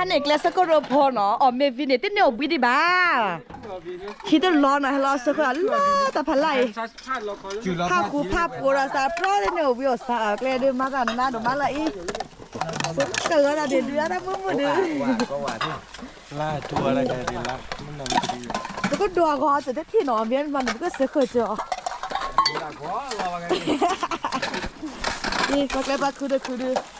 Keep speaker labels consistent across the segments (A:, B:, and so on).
A: านเอกเลสก็รพอเนาะอ๋อเมวินเนติเนอบิดิบ้าคิดจะร้อนนะให้รอสักคนลาแต่พันไหล
B: Chula
A: ภาพคูภาพกูราซาโปรเดเนอวิโอซาเกลเดมากันนะดมาละอีเกิดอะไรเดือดเดือดนะมึงมึงเดือด
B: La tua la che la. Non la vedi.
A: แล้วก็ดัวคอจะได้ที่นอนเวียนมันก็เสือเคยเจอนี่ก็เลยมาคือเดือคือเดือใส่ยาชูเกชบานาแล้วตาพิตามาปู
B: Ma che è? Ma chi vuoi?
A: โอเคนี่เนาะแล้วสักเดือพอเนี่ยคู่ดมาแล้วเนาะแล้วแต่ปลาหลอนเนี่ยที่จะรอมอแต่ละเนี่ยไปให้เราสักเคยทีเลยเนาะโอ้เมอทีวีแล้วสักเดือพอเนี่ยคู่คู่พอละมั้งสักก็จะได้เนาะแค่แค่เนี่ยพอ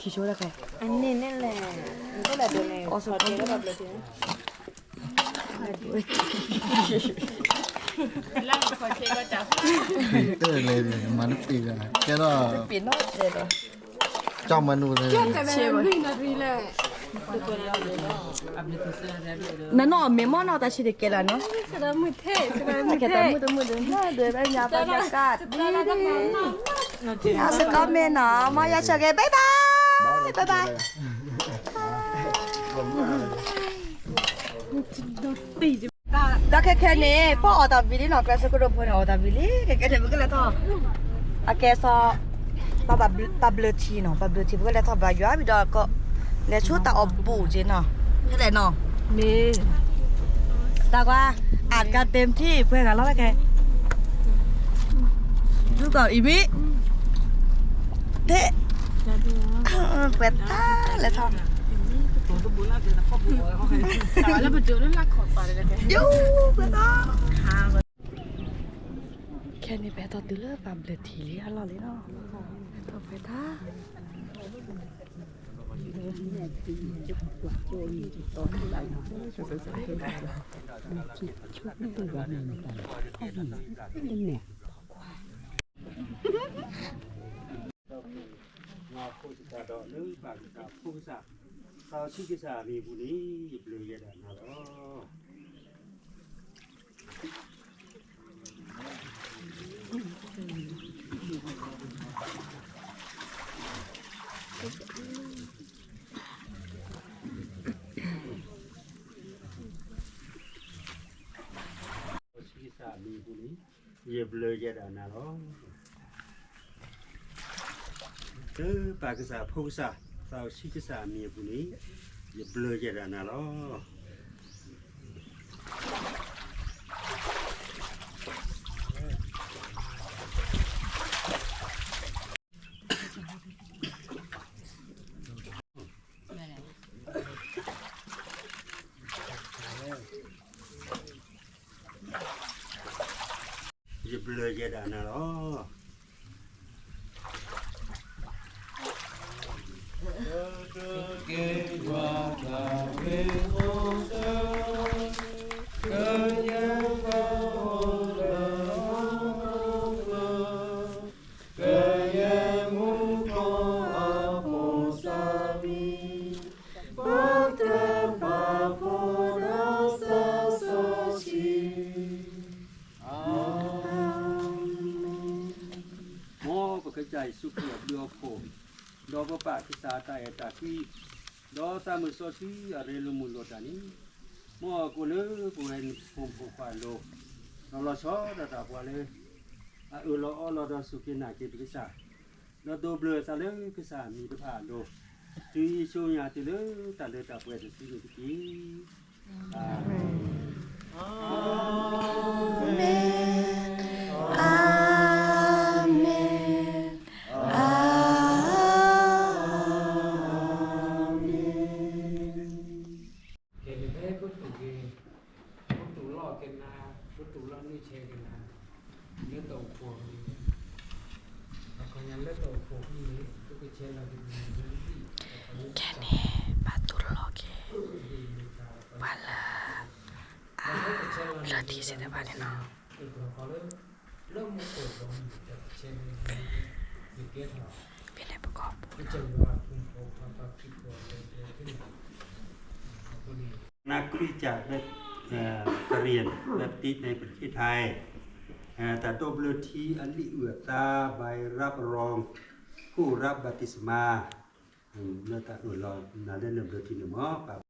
A: ทีโชว์แล้วแก
C: E ne ne le. Non è da bene.
A: อ๋อสุดท้ายแล้วแบบเลือดที
D: Itu le mana tiga. Kira
A: เปลี่ยนนอกเด็ด
D: jam manu le.
A: นั่นนอเมมอนอตาชิเดเกล่ะเนาะ
C: Sarà molto te, sarà
A: แค่แต่มือแต่มือเดินหน้าเดิ No, no, mi mano ta de que la, ¿no? Será muy te, será muy te. Será muy te, muy te. No, de ver ya para ya cat. Ya se come, no, ma ya llegué. Bye bye. Bye bye. Da que que ne, po o da vili no clase ko po o da vili, que que ne bu que la to. A que so pa pa blue tea no, pa blue tea bu que la to ba yo abi da ko le chu ta o bu ji no ใช่เลยเนาะ
C: Me.
A: ตากว่าอ่านกันเต็มที่เพื่อนกันแล้วแกดูก่อนอีวิเด้เป็ดตาเลยทอง
C: Allora per giorno la coppa perché
A: ยูเพื่อนตาแค่นี้แปต่อตื้อเลิกปั๊มเลยทีเลยอร่อยเลยเนาะต่อไปท่า
E: ငါဖို့စတာတော့လူပါကဖို့စသာရှိကစားလေးဘူးလေဘယ်လိုရတာနော် ဘူးလေရေဘလွေကြတာနာတော့သူပါကစားဖုံးစားသောက်ရှိကစားမြေဘူးလေရေဘလွေကြတာနာတော့ ဘယ်လိုကြတာနော်เกวาตาเวโอ bạc cái xa tay ta khi đó ta mới so chi ở đây là một lột đàn mô cô nữ cô này phồng phồng khoản đồ nó lo xó đã ta qua lên à ừ lo lo đó sụp cái này cái cái xa nó đồ bừa xa lên cái xa mi cái phản đồ tuy số nhà thì nữa ta lên ta quẹt được cái gì à
A: อา Kene patologi
F: pala berarti sih deh paling no. Bine buka นักวิจาร
E: ณ์และเรียนแบบติในประเทศไทย แต่ตัวเลทีอันลิเอือตาใบรับรอง ผู้รับบัติสมาเลือตาอือรอนาเล่นเลือที่หนึ่งมอปะ